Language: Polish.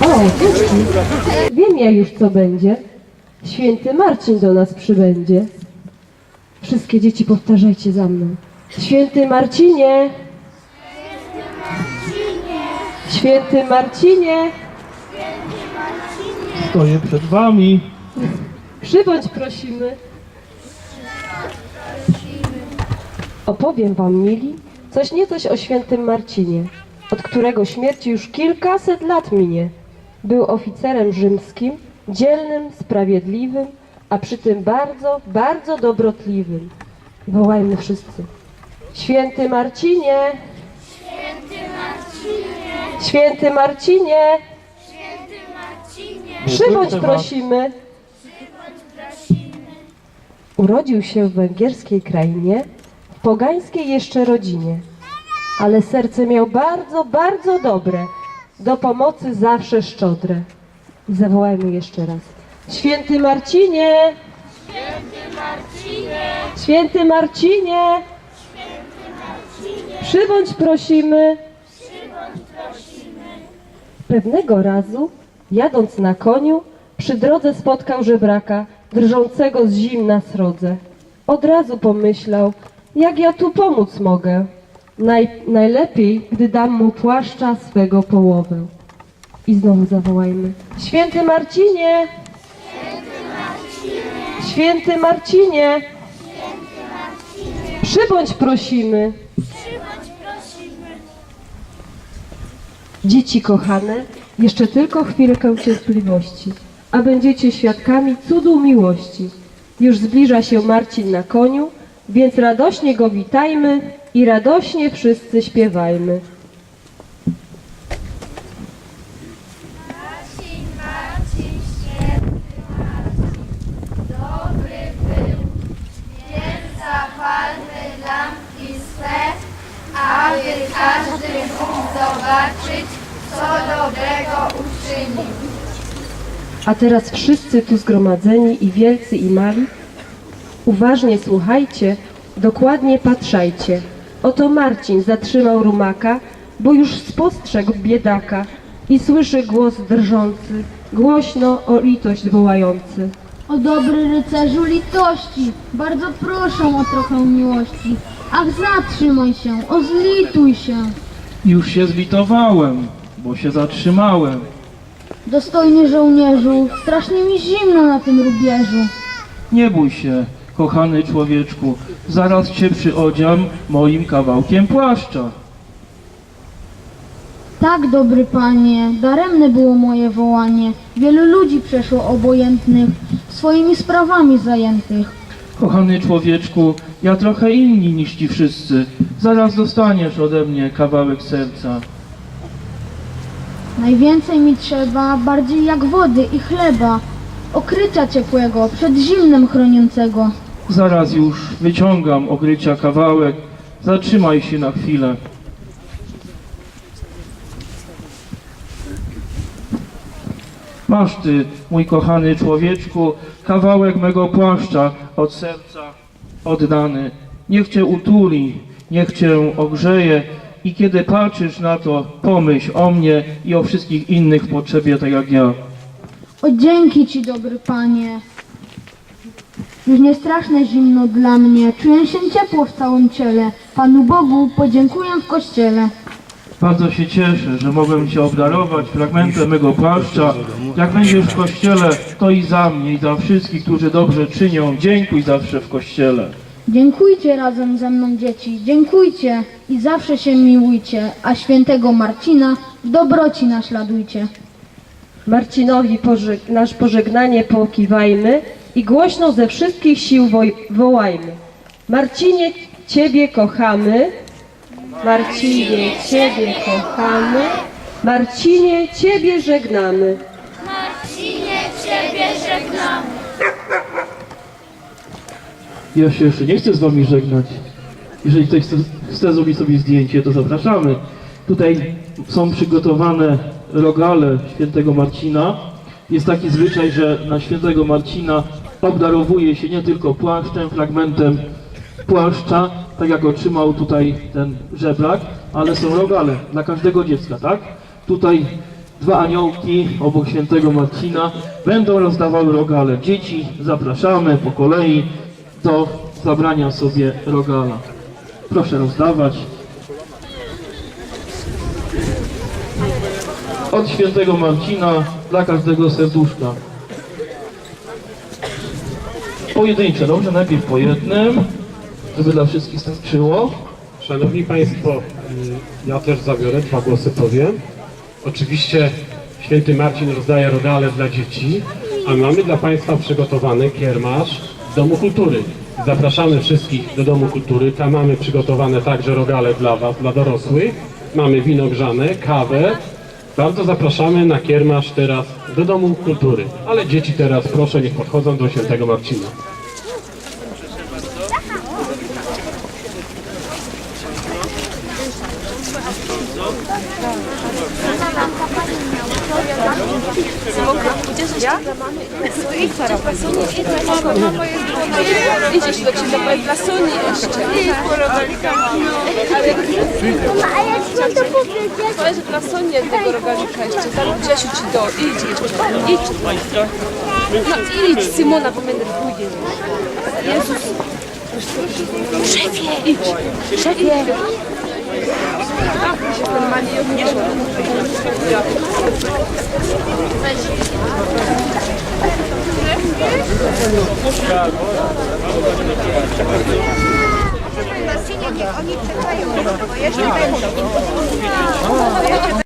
O, dzieci, wiem ja już co będzie. Święty Marcin do nas przybędzie. Wszystkie dzieci powtarzajcie za mną. Święty Marcinie! Święty Marcinie! Stoję przed wami. Przybądź prosimy. Opowiem wam, mili, coś nie coś o świętym Marcinie, od którego śmierci już kilkaset lat minie. Był oficerem rzymskim, dzielnym, sprawiedliwym, a przy tym bardzo, bardzo dobrotliwym. Wołajmy wszyscy. Święty Marcinie! Święty Marcinie! Święty Marcinie! Przybądź Proszę was. prosimy. Urodził się w węgierskiej krainie, w pogańskiej jeszcze rodzinie. Ale serce miał bardzo, bardzo dobre, do pomocy zawsze szczodre. I zawołajmy jeszcze raz. Święty Marcinie! Święty Marcinie! Święty Marcinie! Przybądź prosimy. Pewnego razu, jadąc na koniu, przy drodze spotkał żebraka, drżącego z zimna srodze. Od razu pomyślał, jak ja tu pomóc mogę. Naj, najlepiej, gdy dam mu płaszcza swego połowę. I znowu zawołajmy. Święty Marcinie! Święty Marcinie! Przybądź prosimy. Dzieci kochane, jeszcze tylko chwilkę cierpliwości, a będziecie świadkami cudu miłości. Już zbliża się Marcin na koniu, więc radośnie go witajmy i radośnie wszyscy śpiewajmy. Zobaczyć, co dobrego uczynił. A teraz wszyscy tu zgromadzeni i wielcy i mali, uważnie słuchajcie, dokładnie patrzajcie. Oto Marcin zatrzymał rumaka, bo już spostrzegł biedaka i słyszy głos drżący, głośno o litość wołający. O dobry rycerzu litości, bardzo proszę o trochę miłości. Ach, zatrzymaj się, o zlituj się. Już się zlitowałem, bo się zatrzymałem. Dostojny żołnierzu, strasznie mi zimno na tym rubieżu. Nie bój się, kochany człowieczku. Zaraz cię przyodziam moim kawałkiem płaszcza. Tak, dobry panie, daremne było moje wołanie. Wielu ludzi przeszło obojętnych, swoimi sprawami zajętych. Kochany człowieczku, ja trochę inni niż ci wszyscy. Zaraz dostaniesz ode mnie kawałek serca. Najwięcej mi trzeba, bardziej jak wody i chleba, okrycia ciepłego, przed zimnem chroniącego. Zaraz już wyciągam ogrycia kawałek. Zatrzymaj się na chwilę. Masz ty, mój kochany człowieczku, kawałek mego płaszcza od serca oddany. Niech cię utuli, niech cię ogrzeje i kiedy patrzysz na to, pomyśl o mnie i o wszystkich innych w potrzebie, tak jak ja. O dzięki Ci, dobry Panie. Już nie straszne zimno dla mnie, czuję się ciepło w całym ciele. Panu Bogu podziękuję w kościele. Bardzo się cieszę, że mogłem Cię obdarować fragmentem mego płaszcza. Jak będziesz w kościele, to i za mnie, i za wszystkich, którzy dobrze czynią. Dziękuj zawsze w kościele. Dziękujcie razem ze mną dzieci, dziękujcie i zawsze się miłujcie, a świętego Marcina w dobroci naśladujcie. Marcinowi pożeg- nasz pożegnanie pokiwajmy i głośno ze wszystkich sił wołajmy. Marcinie, Ciebie kochamy. Marcinie, Ciebie kochamy. Marcinie, Ciebie żegnamy. Marcinie, Ciebie żegnamy. Ja się jeszcze nie chcę z Wami żegnać. Jeżeli ktoś chce, chce zrobić sobie zdjęcie, to zapraszamy. Tutaj są przygotowane rogale świętego Marcina. Jest taki zwyczaj, że na świętego Marcina obdarowuje się nie tylko płaszczem, fragmentem płaszcza, tak jak otrzymał tutaj ten żebrak, ale są rogale dla każdego dziecka, tak? Tutaj dwa aniołki obok świętego Marcina będą rozdawały rogale. Dzieci zapraszamy po kolei do zabrania sobie rogala. Proszę rozdawać. Od świętego Marcina dla każdego serduszka. Pojedyncze, dobrze? Najpierw po jednym, żeby dla wszystkich starczyło. Szanowni Państwo, y, ja też zabiorę, dwa głosy powiem. Oczywiście święty Marcin rozdaje rogale dla dzieci, a mamy dla Państwa przygotowany kiermasz Domu Kultury. Zapraszamy wszystkich do Domu Kultury. Tam mamy przygotowane także rogale dla Was, dla dorosłych. Mamy wino grzane, kawę. Bardzo zapraszamy na kiermasz teraz do Domu Kultury. Ale dzieci teraz proszę niech podchodzą do świętego Marcina. Idziesz do księdza, powiedz dla Soni jeszcze. A ja ci mam to powiedzieć. Powiedz dla Soni jednego rogalika jeszcze. Tam Grzesiu do. Idź, idź. Idź. No idź, Simona, bo mnie denerwuje. Jezus. Szefie. Idź. Szefie. A, się normalnie odniosła. Marcinie,